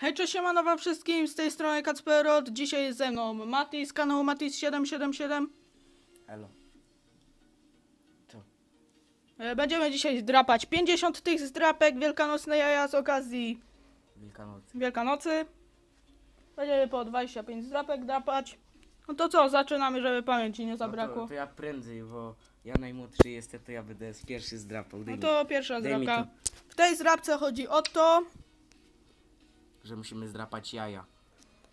Hej, cześć, siemano wszystkim, z tej strony Kacperot, dzisiaj jest ze mną Mati z kanału Matis777. Elo. Co? E, Będziemy dzisiaj drapać 50 tych zdrapek wielkanocne jaja z okazji Wielkanoc. Wielkanocy. Będziemy po 25 zdrapek drapać. No to co, zaczynamy, żeby pamięci nie No zabrakło. to, to ja prędzej, bo ja najmłodszy jestem, to ja będę z pierwszy zdrapał. No mi, to pierwsza zdrapka. W tej zdrapce chodzi o to, że musimy zdrapać jaja.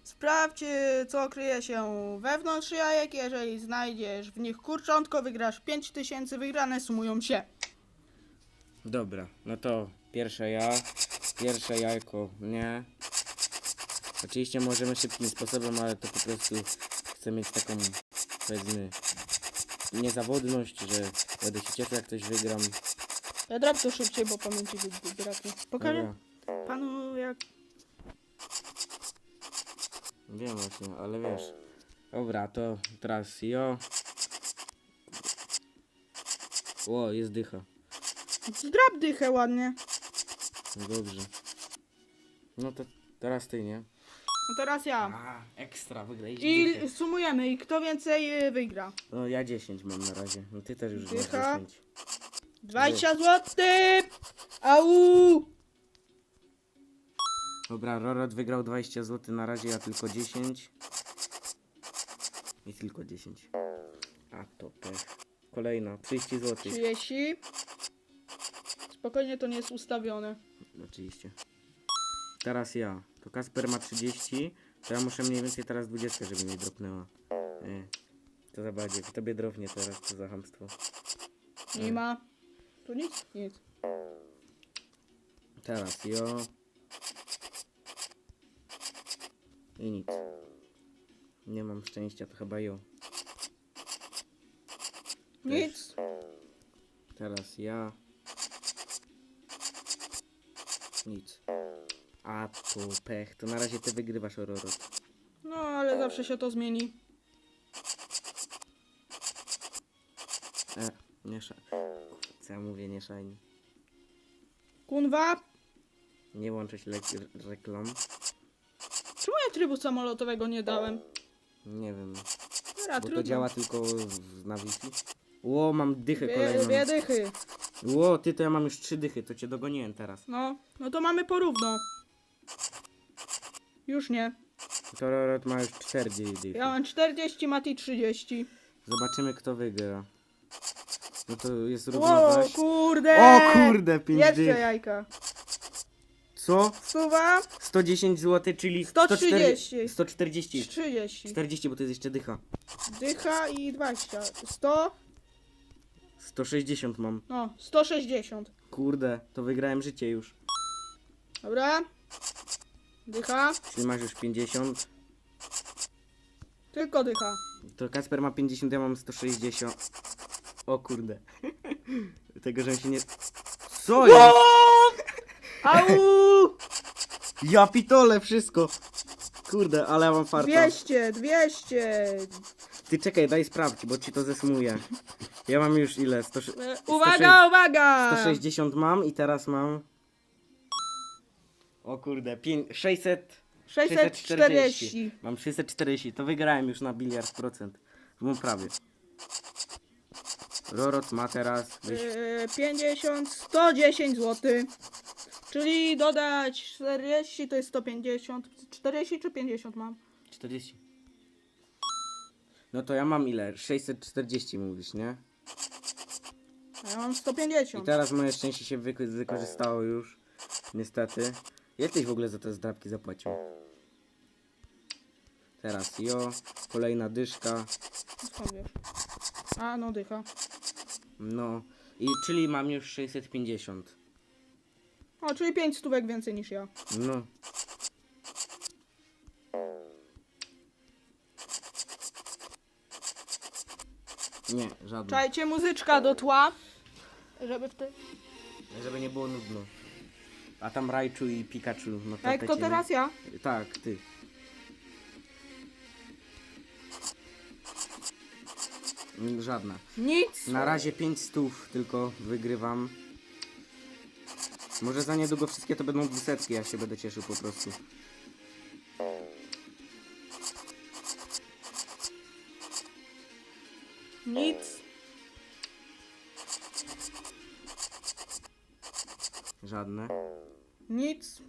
Sprawdź, y, co kryje się wewnątrz jajek. Jeżeli znajdziesz w nich kurczątko, wygrasz 5000, wygrane sumują się. Dobra, no to pierwsze ja, pierwsze jajko, nie. Oczywiście możemy szybkim sposobem, ale to po prostu chcę mieć taką, powiedzmy, niezawodność, że będę się cieszył jak ktoś wygram. Ja drap to szybciej, bo pamięci wy- braknie. Pokażę Dobra, panu jak... wiem właśnie, ale wiesz. Dobra, to teraz jo. O, jest dycha. Zdrap dychę ładnie. No dobrze. No to teraz ty, nie? No teraz ja. A, ekstra, wygrałeś I sumujemy i kto więcej y, wygra. No ja 10 mam na razie. No ty też już masz Dycha. 10. 20 zł! Au! Dobra, Rorot wygrał 20 zł, na razie ja tylko 10. I tylko 10. A to pech. Kolejna, 30 zł. 30. Spokojnie, to nie jest ustawione. Oczywiście. Teraz ja. To Kasper ma 30, to ja muszę mniej więcej teraz 20, żeby mnie dropnęła. E, to za bardziej. Tobie drobnie teraz, to za hamstwo. Nie ma. Tu nic? Nic. Teraz jo. I nic. Nie mam szczęścia, to chyba jo. Nic. Teraz ja. Nic. A tu pech. To na razie ty wygrywasz Ororot. No, ale zawsze się to zmieni. E, nie szaj. Co ja mówię, nie szajni. Kunwa, Nie łączyć reklam. Trybu samolotowego nie dałem? Nie wiem. Dobra, Bo to trudno. działa tylko w, na Wi-Fi. Ło, mam dychę Dwie, kolejną. dwie dychy. Ło, ty to ja mam już trzy dychy, to cię dogoniłem teraz. No, no to mamy porówno. Już nie. To Rorot ma już cztery dychy. Ja mam 40, Mati 30. Zobaczymy kto wygra. No to jest O równoważ. kurde! O kurde, pięć Jeszcze dych. jajka. Co? Suwa 110 zł, czyli 130. 140. 30. 40, bo to jest jeszcze dycha. Dycha i 20. 100, 160 mam. no 160. Kurde, to wygrałem życie już. Dobra. Dycha. Czyli masz już 50. Tylko dycha. To Kasper ma 50, ja mam 160. O kurde. Tego, że się nie... Co jest? Au! Ja pitole wszystko. Kurde, ale ja mam farta. 200, 200. Ty czekaj, daj sprawdź, bo ci to zesmuje. Ja mam już ile? 100, E, Uwaga, uwaga! 160 mam i teraz mam... O kurde, pię- 600... 640. Mam 640, to wygrałem już na biliard procent. No prawie. Rorot ma teraz... Weź... E, 50, 110 zł. Czyli dodać 40 to jest 150. 40 czy 50 mam? 40. No to ja mam ile? 640 mówisz, nie? A ja mam I 150. teraz moje szczęście się wyko- wykorzystało już. Niestety. Tyś w ogóle za te zdrabki zapłacił? Teraz jo, kolejna dyszka. Skąd wiesz? A, no dycha. No. I czyli mam już 650. O, czyli 5 stówek więcej niż ja. No. Nie, żadne. Czajcie muzyczka do tła. Żeby w te... Żeby nie było nudno. A tam Raichu i Pikachu na Jak tapecie, to teraz ja? Tak, ty. Mm, Żadna. Nic. Na razie 5 stów tylko wygrywam. Może za niedługo wszystkie to będą dwusetki, ja się będę cieszył po prostu. Nic. Żadne. Nic.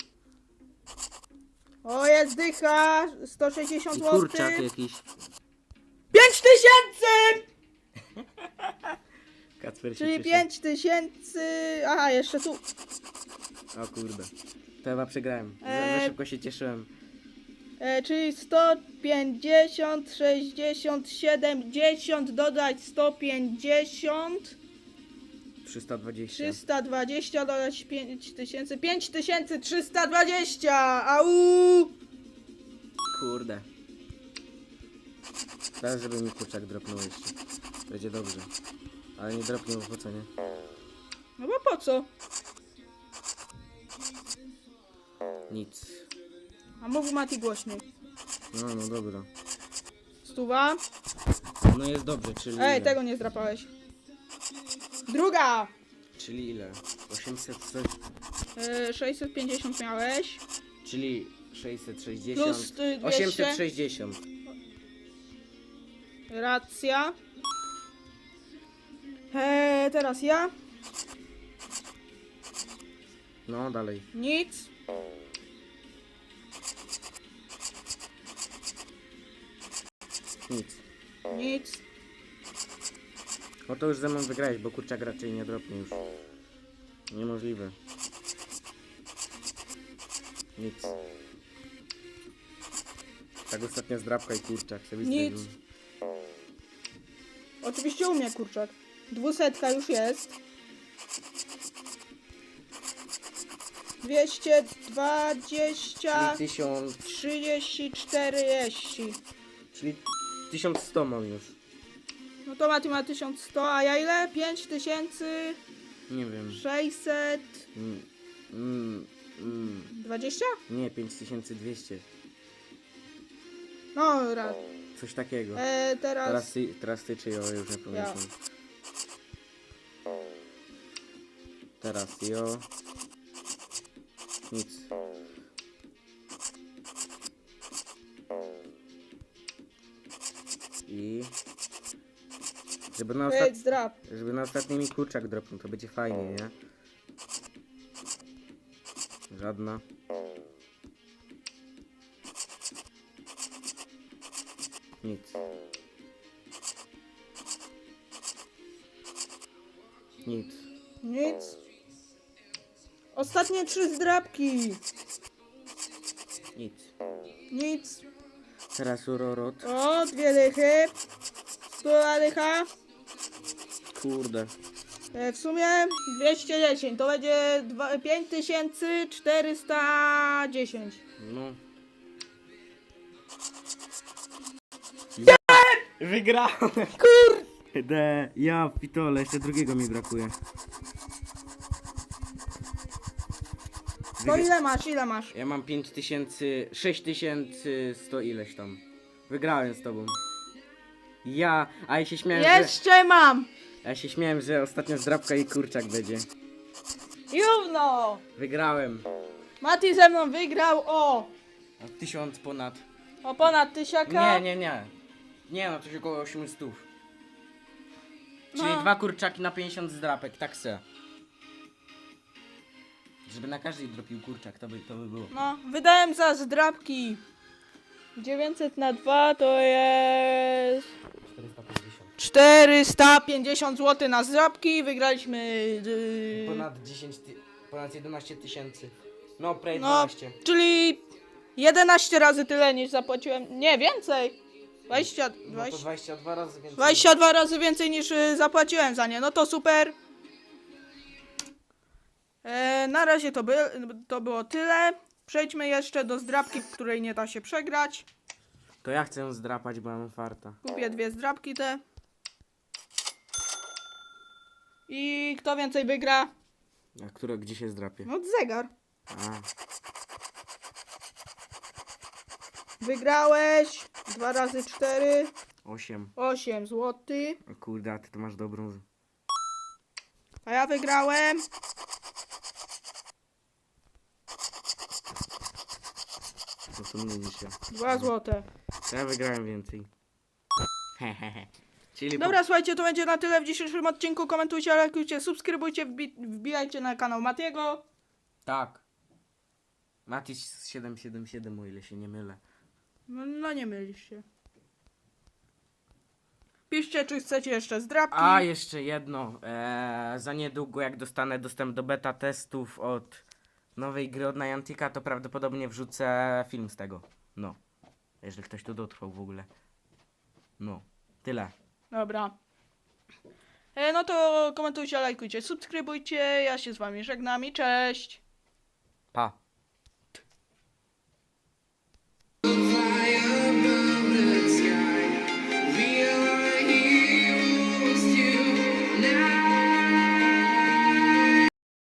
O, jest dycha! 160 zł. kurczak jakiś. 5 tysięcy! Kacper Czyli cieszy. 5 tysięcy... Aha, jeszcze tu. O kurde. To chyba przegrałem. Za, za Eee. szybko się cieszyłem. E, czyli 150, 60, 70, dodać 150, 320. 320, dodać 5000, 5320! Au! Kurde. Teraz żeby mi kurczak dropnął jeszcze. Będzie dobrze. Ale nie dropnie, bo po co nie? No bo po co? Nic. A mów Mati głośniej. No, no dobra. Stuwa. No jest dobrze, czyli Ej, ile? tego nie zdrapałeś. Druga! Czyli ile? 800 coś? E, 650 miałeś. Czyli 660. Plus, y, 200. 860. Racja. E, teraz ja. No, dalej. Nic. Nic. Nic. No to już ze mną wygrałeś, bo kurczak raczej nie dropnie już. Niemożliwe. Nic. Tak ostatnia zdrabka i kurczak. Sobie Nic. zdradził. Oczywiście u mnie kurczak. Dwusetka już jest. 220, Czyli 1000, 34 jeści. czyli 1100 mam już. No to Mati ma 1100, a ja ile? 5600. Nie wiem. Mm, mm, mm, 20? nie, 5200. No, ra. Coś takiego. E, teraz. Teraz ty, teraz ty czy ja już nie pamiętam. Teraz jo. Nic. I... Żeby na, ostat... Ej, zdrap. Żeby na ostatni mi kurczak dropnął, to będzie fajnie, nie? Żadna. Nic. Nic. Nic. Ostatnie trzy zdrapki. Nic. Nic. Teraz urorot. O, dwie dychy. Stuwa dycha. Kurde. E, w sumie 210. To będzie dwa- 5410. No. Wygrałem! Kurde! Ja pitole, jeszcze drugiego mi brakuje. To ile masz, ile masz? Ja mam 5000, 6100 ileś tam. Wygrałem z tobą. Ja, a ja się śmiałem, że, Jeszcze mam. ja się śmiałem, że ostatnia zdrabka i kurczak będzie. Równo. Wygrałem. Mati ze mną wygrał o, O 1000 ponad. o ponad tysiaka. Nie, nie, nie. Nie no, coś około 800. Czyli No. dwa kurczaki na 50 zdrapek, tak se. Żeby na każdej dropił kurczak, to by, to by było. No, wydałem za zdrapki 900 na 2 to jest 450. 450 zł na zdrapki. Wygraliśmy. Yy, Ponad 10, ty- ponad 11 tysięcy. No, prawie no, 12. czyli 11 razy tyle niż zapłaciłem. Nie, więcej. 20, No to 20, 22 razy więcej. 22 razy więcej niż y, zapłaciłem za nie. No to super. E, na razie to, by, to było tyle. Przejdźmy jeszcze do zdrabki, w której nie da się przegrać. To ja chcę zdrapać, bo mam farta. Kupię dwie zdrabki te. I kto więcej wygra? A które, gdzie się zdrapie? No zegar. A, Wygrałeś. 2 razy 4. 8. 8 zł. O kurde, a ty to masz dobrą. A ja wygrałem. No to mniej niż ja. 2 zł. To ja wygrałem więcej. Hehehe. Czyli Dobra, słuchajcie, to będzie na tyle w dzisiejszym odcinku. Komentujcie, lajkujcie, subskrybujcie, wbi wbijajcie na kanał Matiego. Tak. Matis 777, o ile się nie mylę. No, no nie mylisz się. Piszcie, czy chcecie jeszcze zdrabki. A, jeszcze jedno. Eee, za niedługo, jak dostanę dostęp do beta testów od nowej gry od Niantica, to prawdopodobnie wrzucę film z tego. No. Jeżeli ktoś tu dotrwał w ogóle. No. Tyle. Dobra. E, no to komentujcie, lajkujcie, subskrybujcie. Ja się z wami żegnam i cześć. Pa.